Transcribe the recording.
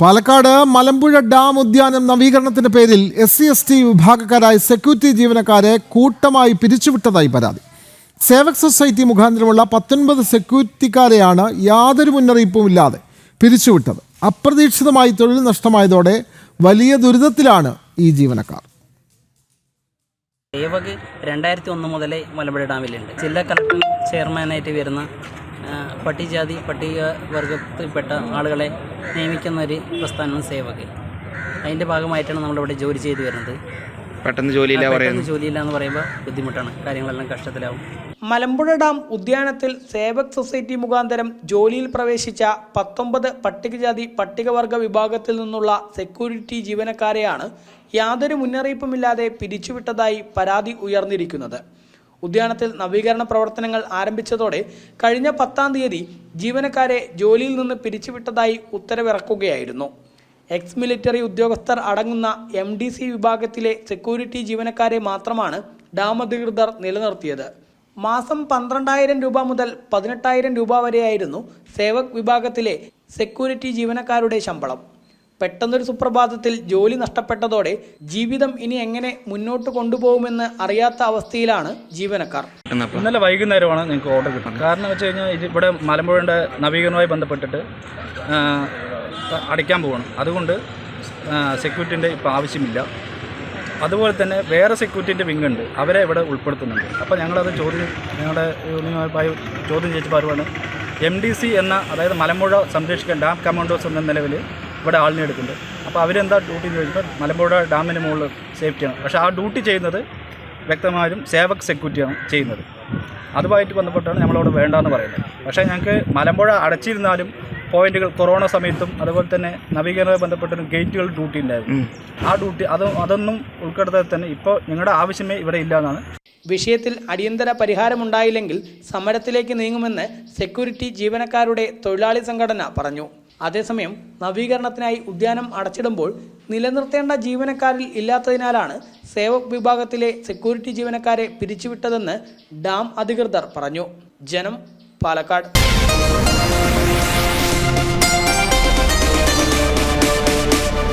Palakkad Malampuzha dam ഉദ്യാനം നവീകരണത്തിന്റെ പേരിൽ എസ് സി എസ് ടി വിഭാഗക്കാരായ സെക്യൂരിറ്റി ജീവനക്കാരെ കൂട്ടമായി പിരിച്ചുവിട്ടതായി പരാതി. സേവക് സൊസൈറ്റി മുഖാന്തരമുള്ള പത്തൊൻപത് സെക്യൂരിറ്റിക്കാരെയാണ് യാതൊരു മുന്നറിയിപ്പും ഇല്ലാതെ പിരിച്ചുവിട്ടത്. അപ്രതീക്ഷിതമായി തൊഴിൽ നഷ്ടമായതോടെ വലിയ ദുരിതത്തിലാണ് ഈ ജീവനക്കാർ. സേവക് രണ്ടായിരത്തി ഒന്ന് മുതലേ മലമ്പുഴ ഡാമിലുണ്ട്. ജില്ലാ കളക്ടർ ചെയർമാനായിട്ട് വരുന്ന പട്ടികജാതി പട്ടിക വർഗത്തിൽപ്പെട്ട ആളുകളെ നിയമിക്കുന്ന ഒരു പ്രസ്ഥാനം സേവക് അതിന്റെ ഭാഗമായിട്ടാണ് നമ്മളിവിടെ ജോലി ചെയ്തു വരുന്നത്. പെട്ടെന്ന് ജോലിയില്ല പെട്ടെന്ന് പറയുന്നത്? ജോലിയില്ല എന്ന് പറയുമ്പോൾ ബുദ്ധിമുട്ടാണ്. കാര്യങ്ങളെല്ലാം കഷ്ടത്തിലാവും. മലമ്പുഴ ഡാം ഉദ്യാനത്തിൽ സേവക് സൊസൈറ്റി മുഖാന്തരം ജോലിയിൽ പ്രവേശിച്ച പത്തൊമ്പത് പട്ടികജാതി പട്ടികവർഗ വിഭാഗത്തിൽ നിന്നുള്ള സെക്യൂരിറ്റി ജീവനക്കാരെയാണ് യാതൊരു മുന്നറിയിപ്പുമില്ലാതെ പിരിച്ചുവിട്ടതായി പരാതി ഉയർന്നിരിക്കുന്നത്. ഉദ്യാനത്തിൽ നവീകരണ പ്രവർത്തനങ്ങൾ ആരംഭിച്ചതോടെ കഴിഞ്ഞ പത്താം തീയതി ജീവനക്കാരെ ജോലിയിൽ നിന്ന് പിരിച്ചുവിട്ടതായി ഉത്തരവിറക്കുകയായിരുന്നു. എക്സ് മിലിറ്ററി ഉദ്യോഗസ്ഥർ അടങ്ങുന്ന എം ഡി സി വിഭാഗത്തിലെ സെക്യൂരിറ്റി ജീവനക്കാരെ മാത്രമാണ് ഡാം അധികൃതർ നിലനിർത്തിയത്. മാസം പന്ത്രണ്ടായിരം രൂപ മുതൽ പതിനെട്ടായിരം രൂപ വരെയായിരുന്നു സേവക് വിഭാഗത്തിലെ സെക്യൂരിറ്റി ജീവനക്കാരുടെ ശമ്പളം. പെട്ടെന്നൊരു സുപ്രഭാതത്തിൽ ജോലി നഷ്ടപ്പെട്ടതോടെ ജീവിതം ഇനി എങ്ങനെ മുന്നോട്ട് കൊണ്ടുപോകുമെന്ന് അറിയാത്ത അവസ്ഥയിലാണ് ജീവനക്കാർ. ഇന്നലെ വൈകുന്നേരമാണ് നിങ്ങൾക്ക് ഓർഡർ കിട്ടുന്നത്. കാരണം വെച്ച് കഴിഞ്ഞാൽ ഇവിടെ മലമ്പുഴയുടെ നവീകരണവുമായി ബന്ധപ്പെട്ടിട്ട് അടിക്കാൻ അടയ്ക്കാൻ പോകണം അതുകൊണ്ട് സെക്യൂരിറ്റിന്റെ ഇപ്പോൾ ആവശ്യമില്ല. അതുപോലെ തന്നെ വേറെ സെക്യൂരിറ്റിന്റെ വിങ് ഉണ്ട്. അവരെ ഇവിടെ ഉൾപ്പെടുത്തുന്നുണ്ട്. അപ്പോൾ ഞങ്ങളത് ചോദ്യം ഞങ്ങളുടെ യൂണിയനുമായി ചോദ്യം ചെയ്തിട്ട് അവരുമാണ് എം ഡി സി എന്ന അതായത് മലമ്പുഴ സംരക്ഷിക്കാൻ ഡാം കമാൻഡോസ് എന്ന നിലവിൽ ഇവിടെ ആളിനെ എടുക്കുന്നുണ്ട്. അപ്പോൾ അവരെന്താ ഡ്യൂട്ടി എന്ന് ചോദിച്ചപ്പോൾ മലമ്പുഴ ഡാമിന് മുകളിൽ സേഫ്റ്റിയാണ് പക്ഷേ ആ ഡ്യൂട്ടി ചെയ്യുന്നത് വ്യക്തമായും സേവക് സെക്യൂരിറ്റിയാണ് ചെയ്യുന്നത്. അതുമായിട്ട് ബന്ധപ്പെട്ടാണ് നമ്മളവിടെ വേണ്ടാന്ന് പറയുന്നത്. പക്ഷേ ഞങ്ങൾക്ക് മലമ്പുഴ അടച്ചിരുന്നാലും പോയിന്റുകൾ കൊറോണ സമയത്തും അതുപോലെ തന്നെ നവീകരണവുമായി ബന്ധപ്പെട്ട ഗേറ്റുകൾ ഡ്യൂട്ടി ഉണ്ടായിരുന്നു. ആ ഡ്യൂട്ടി അത് അതൊന്നും ഉൾപ്പെടുത്താതെ തന്നെ ഇപ്പോൾ ഞങ്ങളുടെ ആവശ്യമേ ഇവിടെ ഇല്ല എന്നാണ്. വിഷയത്തിൽ അടിയന്തര പരിഹാരമുണ്ടായില്ലെങ്കിൽ സമരത്തിലേക്ക് നീങ്ങുമെന്ന് സെക്യൂരിറ്റി ജീവനക്കാരുടെ തൊഴിലാളി സംഘടന പറഞ്ഞു. അതേസമയം നവീകരണത്തിനായി ഉദ്യാനം അടച്ചിടുമ്പോൾ നിലനിർത്തേണ്ട ജീവനക്കാരിൽ ഇല്ലാത്തതിനാലാണ് സേവക് വിഭാഗത്തിലെ സെക്യൂരിറ്റി ജീവനക്കാരെ പിരിച്ചുവിട്ടതെന്ന് ഡാം അധികൃതർ പറഞ്ഞു. ജനം പാലക്കാട്.